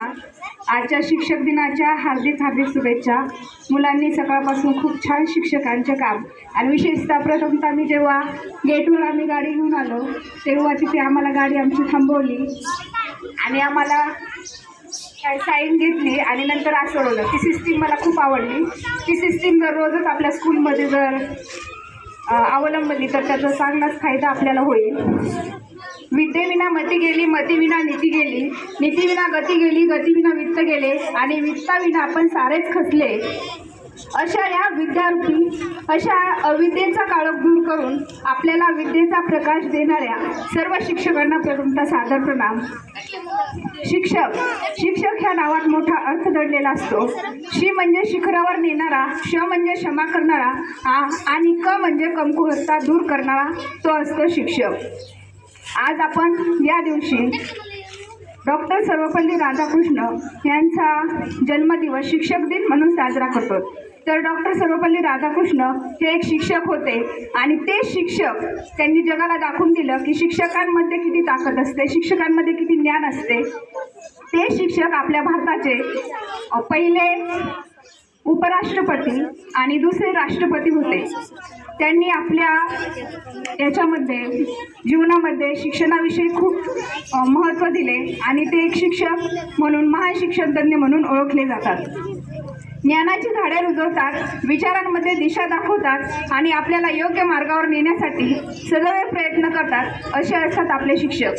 आजच्या शिक्षक दिनाच्या हार्दिक हार्दिक शुभेच्छा. मुलांनी सकाळपासून खूप छान शिक्षकांचे काम. आणि विशेषतः प्रथमतः आम्ही जेव्हा गेटवर आम्ही गाडी घेऊन आलो तेव्हा तिथे आम्हाला गाडी आमची थांबवली. आणि आम्हाला साईन घेतली आणि नंतर आज ती सिस्टीम मला खूप आवडली. ती सिस्टीम दररोजच आपल्या स्कूलमध्ये जर अवलंबली. तर त्याचा चांगलाच फायदा आपल्याला होईल. विद्येविना मती गेली मतीविना नीती गेली. नीतीविना गती गेली गतीविना वित्त गेले. आणि वित्ताविना आपण सारेच खचले. अशा या विद्यार्थी अशा अविद्येचा काळोख दूर करून आपल्याला विद्येचा प्रकाश देणाऱ्या सर्व शिक्षकांना प्रथमतः सादर प्रणाम. शिक्षक शिक्षक ह्या नावात मोठा अर्थ दडलेला असतो. शी म्हणजे शिखरावर नेणारा श म्हणजे क्षमा करणारा आ आणि क म्हणजे कमकुवतता दूर करणारा तो असतो शिक्षक. आज आपण या दिवशी डॉक्टर सर्वपल्ली राधाकृष्ण यांचा जन्मदिवस शिक्षक दिन म्हणून साजरा करतो. तर डॉक्टर सर्वपल्ली राधाकृष्ण हे एक शिक्षक होते आणि ते शिक्षक त्यांनी जगाला दाखवून दिलं की शिक्षकांमध्ये किती ताकद असते शिक्षकांमध्ये किती ज्ञान असते. ते शिक्षक आपल्या भारताचे पहिले उपराष्ट्रपती आणि दुसरे राष्ट्रपती होते. त्यांनी आपल्या याच्यामध्ये जीवनामध्ये शिक्षणाविषयी खूप महत्त्व दिले आणि ते एक शिक्षक म्हणून महान शिक्षणतज्ञ म्हणून ओळखले जातात. ज्ञानाची झाडे रुजवतात विचारांमध्ये दिशा दाखवतात आणि आपल्याला योग्य मार्गावर नेण्यासाठी सदैव प्रयत्न करतात असे असतात आपले शिक्षक.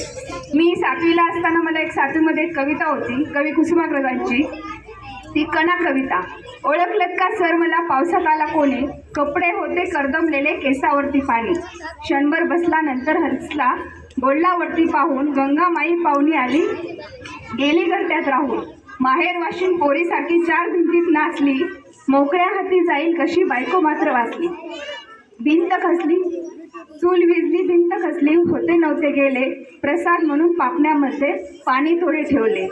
मी सातवीला असताना मला एक सातवीमध्ये एक कविता होती कवी कुसुमाग्रजांची ती कणा कविता. ओळखलत का सर मला? पावसात आला कोणी? कपडे होते करदमलेले केसावरती पाणी. क्षणभर बसला नंतर हसला. बोललावरती पाहून गंगामाई पाहुणी आली. गेली गट्ट्यात राहून. माहेर वाशिन पोरीसाठी चार भिंतीत नाचली मोकळ्या हाती जाईल कशी बायको मात्र वाचली. भिंत खसली चूल विजली भिंत खसली होते नव्हते गेले. प्रसाद म्हणून पापण्यामध्ये पाणी थोडे ठेवले.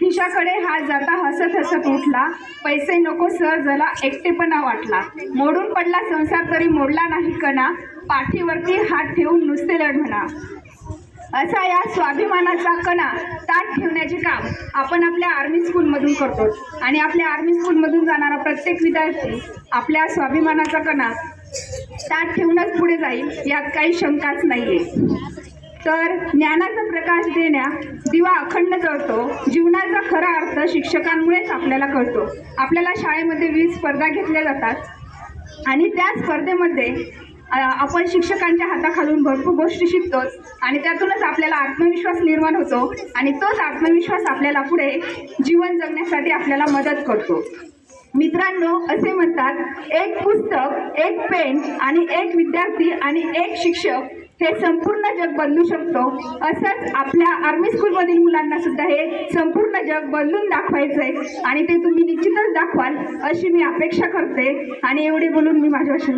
खिशाकडे हात जाता हसत हसत उठला. पैसे नको सर जला एकटेपणा वाटला. मोडून पडला संसार तरी मोडला नाही कणा. पाठीवरती हात ठेवून नुसते लढ म्हणा असा या स्वाभिमानाचा कणा ताट ठेवण्याचे काम आपण आपल्या आर्मी स्कूलमधून करतो. आणि आपल्या आर्मी स्कूलमधून जाणारा प्रत्येक विद्यार्थी आपल्या स्वाभिमानाचा कणा ताट ठेवूनच पुढे जाईल यात काही शंकाच नाही आहे तर ज्ञानाचा प्रकाश देण्या दिवा अखंड जळतो जीवनाचा खरा अर्थ शिक्षकांमुळेच आपल्याला कळतो. आपल्याला शाळेमध्ये वीज स्पर्धा घेतल्या जातात आणि त्या स्पर्धेमध्ये आपण शिक्षकांच्या हाताखालून भरपूर गोष्टी शिकतोच आणि त्यातूनच आपल्याला आत्मविश्वास निर्माण होतो आणि तोच आत्मविश्वास आपल्याला पुढे जीवन जगण्यासाठी आपल्याला मदत करतो. मित्रांनो असे म्हणतात एक पुस्तक एक पेन आणि एक विद्यार्थी आणि एक शिक्षक हे संपूर्ण जग बदलू शकतो. असंच आपल्या आर्मी स्कूलमधील मुलांना सुद्धा हे संपूर्ण जग बदलून दाखवायचं आहे आणि ते तुम्ही निश्चितच दाखवाल अशी मी अपेक्षा करते आणि एवढे बोलून मी माझ्या भाषण